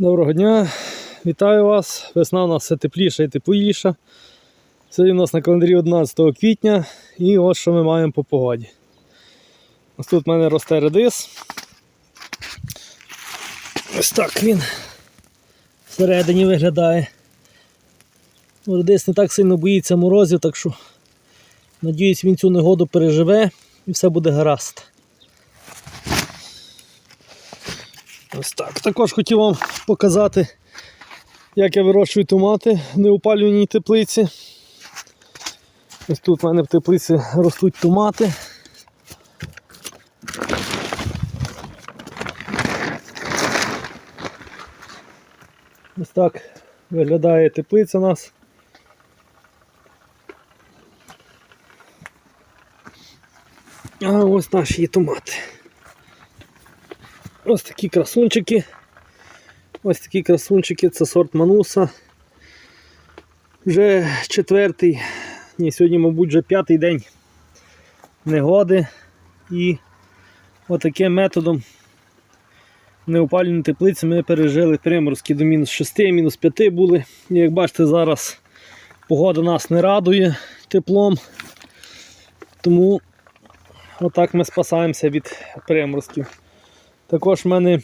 Доброго дня, вітаю вас. Весна у нас все тепліша і тепліша. Сьогодні у нас на календарі 11 квітня і ось що ми маємо по погоді. Ось тут в мене росте редис. Ось так він всередині виглядає. Ну, Редис не так сильно боїться морозів, так що надіюсь він цю негоду переживе і все буде гаразд. Ось так. Також хотів вам показати, як я вирощую томати в неопалюваній теплиці. Ось тут в мене в теплиці ростуть томати. Ось так виглядає теплиця у нас. А ось наші томати. Ось такі красунчики. Ось такі красунчики, це сорт Мануса. Вже четвертий, ні, сьогодні, мабуть, вже п'ятий день негоди. І отаким методом неопалюваної теплиці ми пережили приморозки до мінус 6, мінус 5 були. І як бачите, зараз погода нас не радує теплом. Тому отак ми спасаємося від приморозків. Також в мене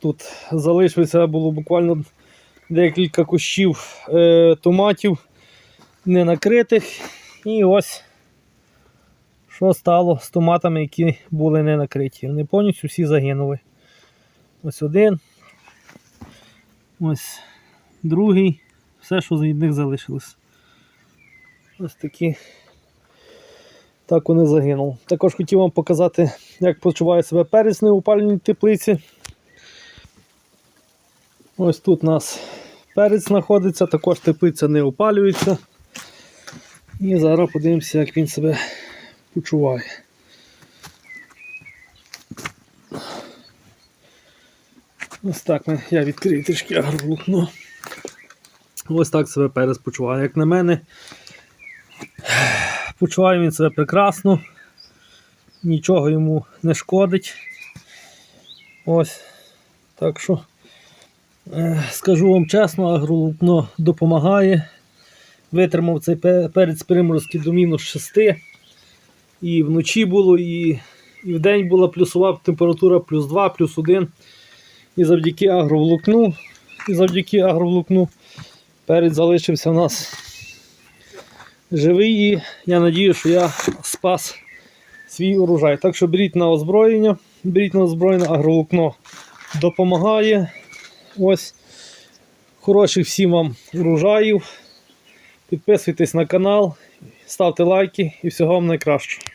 тут залишилося було буквально декілька кущів е, томатів не накритих. І ось що стало з томатами, які були не накриті. Вони повністю всі загинули. Ось один. Ось другий. Все, що від них залишилось. Ось такі. Так вони загинули. Також хотів вам показати, як почуває себе перець в неупальній теплиці. Ось тут у нас перець знаходиться, також теплиця не опалюється. І зараз подивимося, як він себе почуває. Ось так я відкрию трішки агроволокно. Ось так себе перець почуває. Як на мене, почуває він себе прекрасно, нічого йому не шкодить. Ось. Так що, е, скажу вам чесно, агролупно допомагає. Витримав цей перець приморозки до мінус 6. І вночі було, і, і вдень була плюсова температура плюс 2, плюс 1. І завдяки агроволокну, і завдяки агроволокну перець залишився у нас живий і я надію, що я спас свій урожай. Так що беріть на озброєння, беріть на озброєння, агроволокно допомагає. Ось хороших всім вам урожаїв. Підписуйтесь на канал, ставте лайки і всього вам найкращого.